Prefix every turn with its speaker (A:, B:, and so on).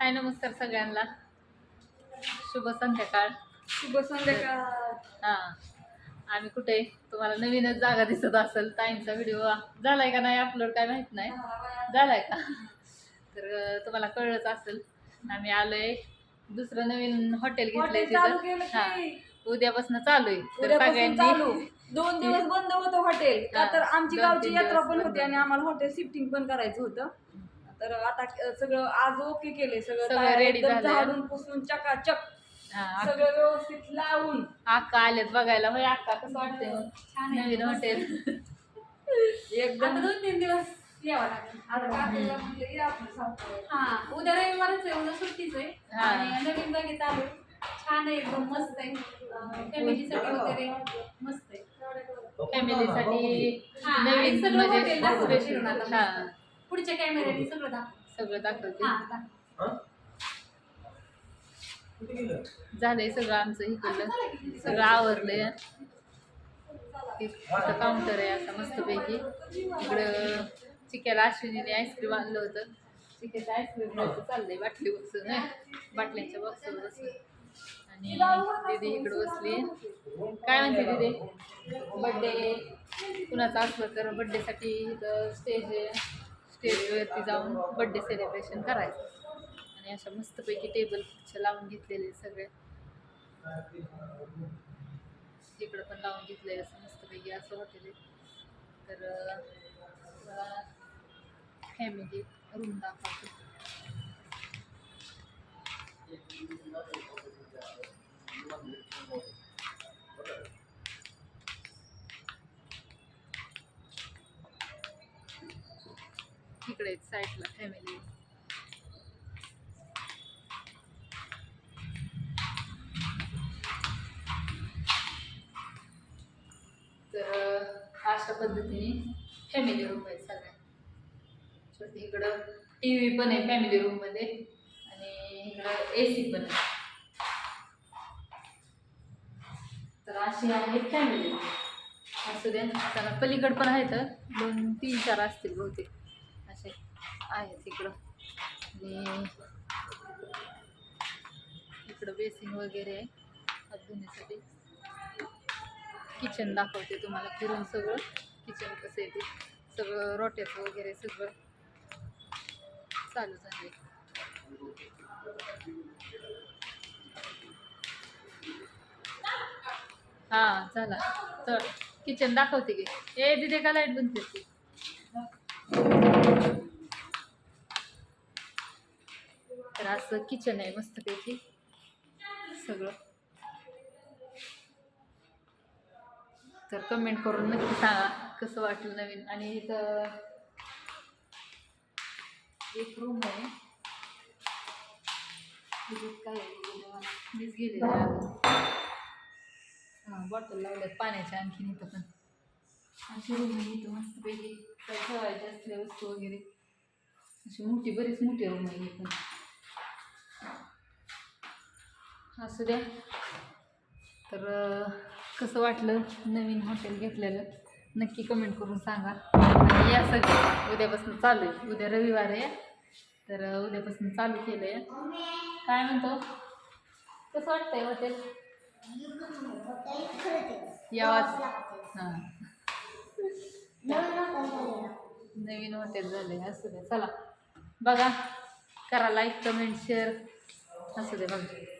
A: हाय नमस्कार सगळ्यांना? शुभ संध्याकाळ.
B: शुभ संध्याकाळ.
A: हा. आम्ही कुठे? तुम्हाला नवीनच जागा दिसत असेल ताईंचा व्हिडिओ झालाय का नाही अपलोड काय माहीत नाही. झालाय का? तर तुम्हाला कळलंच असेल. आम्ही आलोय दुसरं नवीन हॉटेल घेतलंय तिथं. हा. उद्यापासून चालू आहे. तर
B: उद्यापासून चालू.
A: सगळ्यांनी
B: दोन दिवस बंद होतं हॉटेल का तर आमची गावची यात्रा
A: दिवस
B: पण
A: बंद.
B: होती आणि. आम्हाला हॉटेल शिफ्टिंग पण करायचं होतं. तर आता सगळं आज ओके केले सगळं
A: झालंय.
B: झाडून पुसून चकाचक
A: हा
B: सगळं व्यवस्थित लावून.
A: अक्का आल्यात बघायला. होय अक्का कसं वाटतंय? मग नवीन हॉटेल.
B: एकदम.
C: दोन तीन दिवस यावं लागेल.
B: आता काकीला म्हणलं, "ये आपलं सावकाश."
C: हा. उद्या रविवारच आहे उद्या सुट्टीच आहे.
A: हा.
C: आणि नवीन जागेत आलो. छान आहे एकदम मस्त आहे. फॅमिलीसाठी वगैरे मस्त आहे.
A: फॅमिलीसाठी
C: हा,
A: नवीन
C: सगळं
A: म्हणजे
C: आता
A: हा.
C: पुढच्या कॅमेऱ्याने सगळं दाखव.
A: सगळं दाखवते.
C: हा दाखव.
A: झालंय सगळं आमचं इकडलं सगळं आवरलंय. काउंटर आहे असं मस्तपैकी. इकडं चिक्याला अश्विनीने आईस्क्रीम आणलं होतं. चिक्याचं आईस्क्रीम खायचं चाललंय बाटली बसून बाटल्यांच्या बॉक्सवर बसून आणि दीदी इकडं बसली काय म्हणते दीदी? बड्डे कुणाचा असलं तर बड्डेसाठी इथं स्टेज स्टेजवरती जाऊन बड्डे सेलिब्रेशन करायचं. आणि अशा मस्तपैकी टेबल खुर्च्या लावून घेतलेले सगळे. इकडं पण लावून घेतले असं मस्तपैकी असं हॉटेल तर फॅमिली म्हणजे रूम दाखवतो. इकडे साईडला फॅमिली तर अशा पद्धतीने फॅमिली रूम आहे सगळ्या. छोटी इकडं टी व्ही पण आहे फॅमिली रूममध्ये आणि इकडं ए सी पण आहे. तर अशी आहे फॅमिली असू द्या त्याला पलीकड पण आहेत दोन तीन चार असतील बहुतेक. असे आहेत इकडं. आणि इकडं बेसिन वगैरे आहे. हात धुण्यासाठी. किचन दाखवते तुम्हाला फिरून सगळं. किचन कसं आहे ते. सगळं रोट्याचं वगैरे सगळं चालू झाले हा चला चल. किचन दाखवते की. ए दिदे का लाइट बंद करते तर असं किचन आहे मस्तपैकी सगळं. तर कमेंट करून नक्की सांगा कसं वाटलं नवीन. आणि इथं एक रूम आहे. काय मीच गेलेलं हां बॉटल लावल्यात पाण्याच्या आणखीन इथं पण. अशी रूम आहे इथं मस्तपैकी. काय ठेवायचे असल्या वस्तू वगैरे. अशी मोठी बरीच मोठी रूम आहे पण असू द्या. तर कसं वाटलं नवीन हॉटेल घेतलेलं? नक्की कमेंट करून सांगा. आणि या सगळं उद्यापासून चालू आहे. उद्या रविवार आहे. तर उद्यापासून चालू केलं आहे काय म्हणतो? कसं वाटतंय हॉटेल? यावाच. हां. नवीन हॉटेल झाले असू दे चला. बघा करा लाईक कमेंट शेअर असू दे बघा.